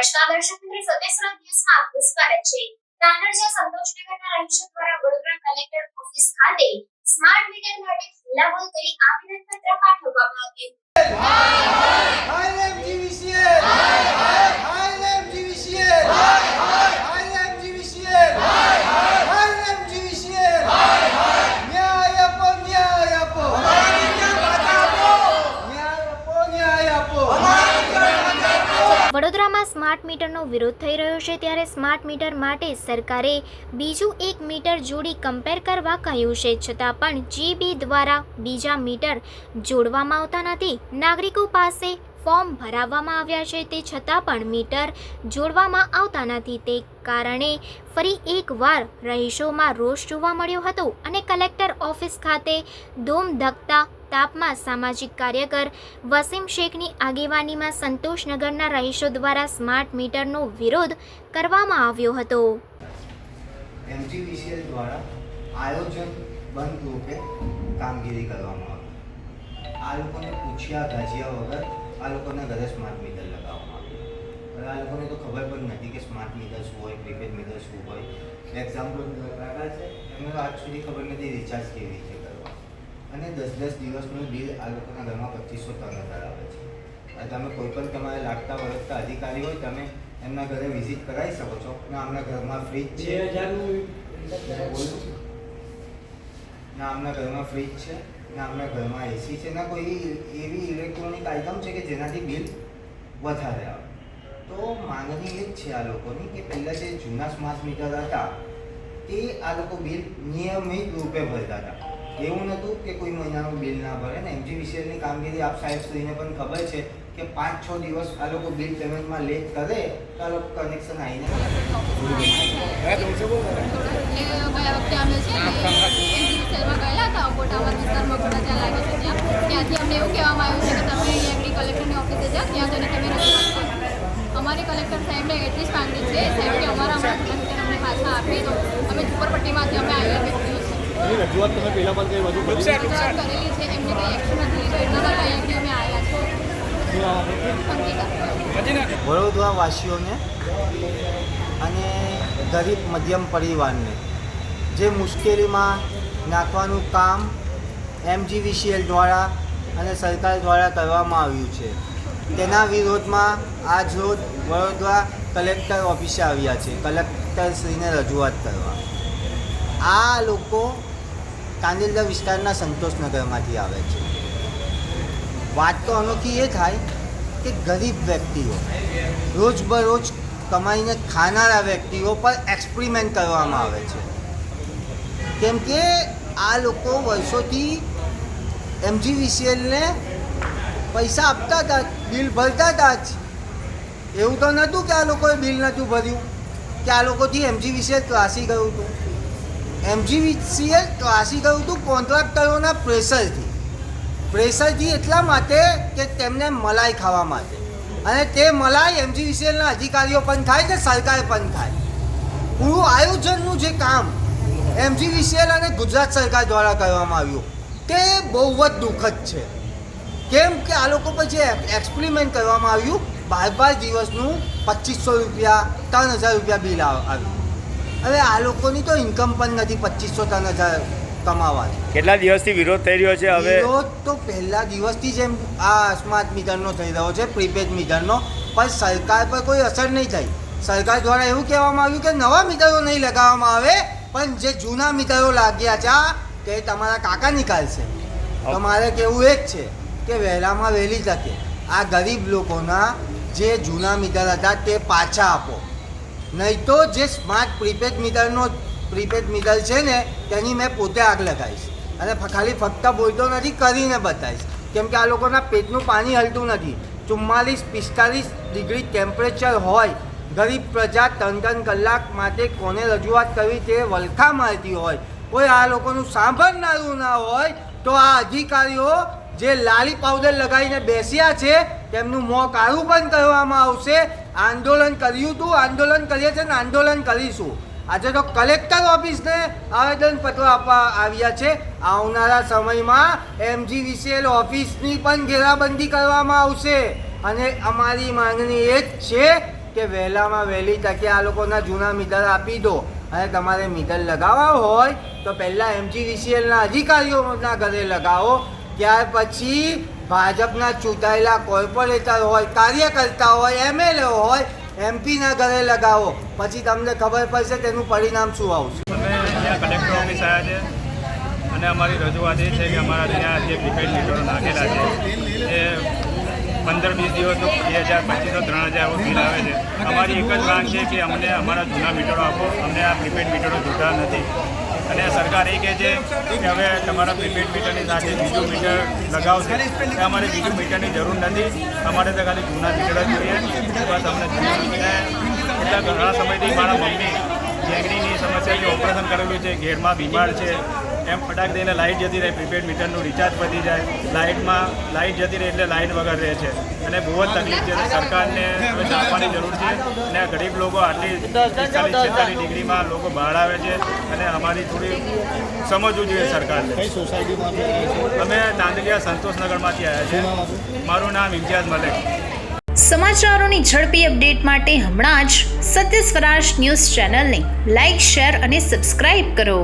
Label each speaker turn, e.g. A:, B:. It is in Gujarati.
A: નમસ્કાર દર્શક મિત્રો સત્યસરા ન્યૂઝમાં આપનું સ્વાગત છે તાંડરજા સંતોષનગરના રહીશો દ્વારા વડોદરા કલેક્ટર ઓફિસ ખાતે સ્માર્ટ મીટર માટે ખુલ્લાબોલ કરી આવેદન પત્ર પાઠવવામાં આવ્યું
B: ILMGVCL! હાય ILMGVCL! ILMGVCL! ન્યાય આપો, ન્યાય આપો! ન્યાય આપો, ન્યાય આપો!
C: વડોદરામાં સ્માર્ટ મીટરનો વિરોધ થઈ રહ્યો છે ત્યારે સ્માર્ટ મીટર માટે સરકારે બીજું એક મીટર જોડી કમ્પેર કરવા કહ્યું છે. છતાં પણ જીબી દ્વારા બીજા મીટર જોડવામાં આવતા નથી. નાગરિકો પાસે ફોર્મ ભરાવવામાં આવ્યા છે તે છતાં પણ મીટર જોડવામાં આવતા નથી. તે કારણે ફરી એકવાર રહીશોમાં રોષ જોવા મળ્યો હતો અને કલેક્ટર ઓફિસ ખાતે ધૂમ ધકતા તાપમાં સામાજિક કાર્યકર વસીમ શેખની આગેવાનીમાં સંતોષનગરના રહીશો દ્વારા સ્માર્ટ મીટરનો વિરોધ કરવામાં આવ્યો હતો.
D: એમજીવીસીએલ દ્વારા આયોજન બંધ રૂપે કામગીરી કરવામાં આવી. આ લોકોને પૂછ્યા, ગાજ્યા વગર આ લોકોને ઘરે સ્માર્ટ મીટર લગાવવામાં આવ્યું. હવે આ લોકોને તો ખબર પણ નથી કે સ્માર્ટ મીટર શું હોય પ્રીપેડ મીટર શું હોય. એક્ઝામ્પલ કાકા છે એમને તો આજ સુધી ખબર નથી રિચાર્જ કેવી રીતે કરવા. અને દસ દસ દિવસનું બિલ આ લોકોના ઘરમાં પચીસો ત્રણ હજાર આવે છે. તમે કોઈ પણ તમારે લાગતા વળગતા અધિકારી હોય તમે એમના ઘરે વિઝિટ કરાવી શકો છો અને આમના ઘરમાં ફ્રીજ છે. ના આમના ઘરમાં ફ્રીજ છે. એસી છે ના, કોઈ એવી ઇલેક્ટ્રોનિક આઇટમ છે કે જેનાથી બિલ વધારે આવે. તો માંગણી છે આ લોકોની કે પહેલાં જે જૂના સ્માર્ટ મીટર હતા, તે આ લોકો બિલ નિયમિત રૂપે ભરતા હતા. એવું નહોતું કે કોઈ મહિનાનું બિલ ના ભરે ને એમજીવીસીએલની કામગીરી આપ સાહેબ શ્રીને પણ ખબર છે કે પાંચ છ દિવસ આ લોકો બિલ પેમેન્ટમાં લેટ કરે તો આ લોકો કનેક્શન આવીને
E: ને એનજીવી સેલમાં ગયેલા હતા અકોટામાં વિસ્તારમાં ઘણા ત્યાં લાગે છે ત્યાં ત્યાંથી એવું કહેવામાં આવ્યું છે કે તમે અહીંયા આગળ કલેક્ટરની ઓફિસે જાઓ ત્યાં જઈને તમે અમારી કલેક્ટર સાહેબને એટલી જ માંગણી છે સાહેબ કે અમારા અમારા અમને પાછા આપી દો. અમે ઝુંપડપટ્ટીમાંથી અમે આવી છીએ
F: રજૂઆત તમે પહેલા પણ કંઈ વધુ કરી
E: રજૂઆત કરેલી છે એમને કંઈ એક્શન નથી લીધો એટલા માટે અહીંયાથી અમે આવ્યા છીએ
D: વડોદરા વાસીઓને અને ગરીબ મધ્યમ પરિવારને જે મુશ્કેલીમાં નાખવાનું કામ એમજીવીસીએલ દ્વારા અને સરકાર દ્વારા કરવામાં આવ્યું છે. તેના વિરોધમાં આજ રોજ વડોદરા કલેક્ટર ઓફિસે આવ્યા છે. કલેક્ટરશ્રીને રજૂઆત કરવા. આ લોકો કાંદિલદા વિસ્તારના સંતોષનગરમાંથી આવે છે. વાત તો અનોખી એ થાય કે ગરીબ વ્યક્તિઓ રોજબરોજ કમાઈને ખાનારા વ્યક્તિઓ પર એક્સપેરિમેન્ટ કરવામાં આવે છે. કેમ કે આ લોકો વર્ષોથી એમજીવીસીએલને પૈસા આપતા હતા બિલ ભરતા હતા જ. એવું તો નહોતું કે આ લોકોએ બિલ નહોતું ભર્યું, કે આ લોકોથી એમજીવીસીએલ ત્રાસી ગયું હતું એમજીવીસીએલ ત્રાસી ગયું હતું કોન્ટ્રાક્ટરોના પ્રેશરથી. પ્રેશરથી એટલા માટે કે તેમને મલાઈ ખાવા માટે. અને તે મલાઈ એમજીવીસીએલના અધિકારીઓ પણ થાય કે સરકાર પણ થાય. પૂરું આયોજનનું જે કામ એમજીવીસીએલ અને ગુજરાત સરકાર દ્વારા કરવામાં આવ્યું. તે બહુ જ દુઃખદ છે. કેમ કે આ લોકો પછી એક્સપેરિમેન્ટ કરવામાં આવ્યું બાર બાર દિવસનું પચીસો રૂપિયા ત્રણ હજાર રૂપિયા બિલ આવ- આવ્યું. હવે આ લોકોની તો ઇન્કમ પણ નથી પચીસો ત્રણ હજાર કમાવાની.
F: કેટલા દિવસથી વિરોધ થઈ રહ્યો છે હવે?
D: વિરોધ તો પહેલા દિવસથી જેમ આ સ્માર્ટ મીટરનો થઈ રહ્યો છે પ્રીપેડ મીટરનો પણ સરકાર પર કોઈ અસર નહીં થઈ સરકાર દ્વારા એવું કહેવામાં આવ્યું કે નવા મીટરો નહીં લગાવવામાં આવે પણ જે જૂના મીટરો લાગ્યા છે આ તે તમારા કાકા નીકાળશે. તમારે કેવું એ જ છે કે વહેલામાં વહેલી તકે આ ગરીબ લોકોના જે જૂના મીટર હતા તે પાછા આપો. નહીં તો જે સ્માર્ટ પ્રીપેડ મીટરનો પ્રીપેડ મીટર છે ને તેની મેં પોતે આગ લગાવીશ. અને ખાલી ફક્ત બોલતો નથી કરીને બતાવીશ. કેમ કે આ લોકોના પેટનું પાણી હલતું નથી. ચુમ્માલીસ પિસ્તાલીસ ડિગ્રી ટેમ્પરેચર હોય. ગરીબ પ્રજા ત્રણ ત્રણ કલાક માટે કોને રજૂઆત કરવી તે વલખા મારતી હોય. કોઈ આ લોકોનું સાંભળનારું ના હોય તો આ અધિકારીઓ જે લાલી પાવડર લગાવીને બેસ્યા છે, તેમનું મોં કાળું પણ કરવામાં આવશે. આંદોલન કર્યું હતું આંદોલન કરીએ છીએ ને આંદોલન કરીશું. આજે તો કલેક્ટર ઓફિસને આવેદનપત્રો આપવા આવ્યા છે. આવનારા સમયમાં એમજીવીસીએલ ઓફિસની પણ ઘેરાબંધી કરવામાં આવશે. અને અમારી માંગણી એ જ છે કે વહેલામાં વહેલી તકે આ લોકોના જૂના મીટર આપી દો. અને તમારે મીટર લગાવવા હોય તો પહેલાં એમજીવીસીએલના અધિકારીઓના ઘરે લગાવો. ત્યાર પછી ભાજપના ચૂંટાયેલા કોર્પોરેટર હોય, કાર્યકર્તા હોય એમએલએ હોય એમપીના ઘરે લગાવો. પછી તમને ખબર પડશે તેનું પરિણામ શું આવશે.
F: કલેક્ટર ઓફિસ આવ્યા છે. અને અમારી રજૂઆત એ છે કે અમારા ત્યાં જે પ્રીપેડ મીટરો નાખેલા છે, એ પંદર, વીસ દિવસ બે હજાર, પચીસો ત્રણ હજાર એવું બિલ આવે છે. અમારી એક જ માંગ છે કે અમને અમારા જૂના મીટરો આપો. અમને આ પ્રીપેડ મીટરો જોતા નથી. અને સરકાર એ કહે છે કે હવે તમારા પ્રીપેડ મીટરની સાથે બીજું મીટર લગાવશે. કે અમારે બીજું મીટરની જરૂર નથી. અમારે તો ખાલી જૂના મીટર જ જોઈએ બસ અમને એટલા ઘણા સમયથી મારા મમ્મી ગેંગડીની જે ઓપરેશન કરેલું છે. ઘેરમાં બીમાર છે. એમ ફટાક દઈને લાઇટ જતી રહે પ્રીપેડ મીટરનું રિચાર્જ પતી જાય લાઇટમાં લાઇટ જતી રહે એટલે લાઇટ વગર રહે છે. અને બહુ જ તકલીફ છે. સરકારને હવે જાણવાની જરૂર છે અને ગરીબ લોકો આટલી પિસ્તાલીસ છેતાલીસ ડિગ્રીમાં લોકો બહાર આવે છે અને અમારી થોડી સમજવું જોઈએ સરકારને. અમે તાંદલિયા સંતોષનગરમાંથી આવ્યા છે મારું નામ ઇમ્તિયાઝ મલેક.
G: સમાચારોની ઝડપી અપડેટ માટે હમણાં જ સત્ય સ્વરાજ ન્યૂઝ ચેનલને લાઇક શેર અને સબસ્ક્રાઇબ કરો.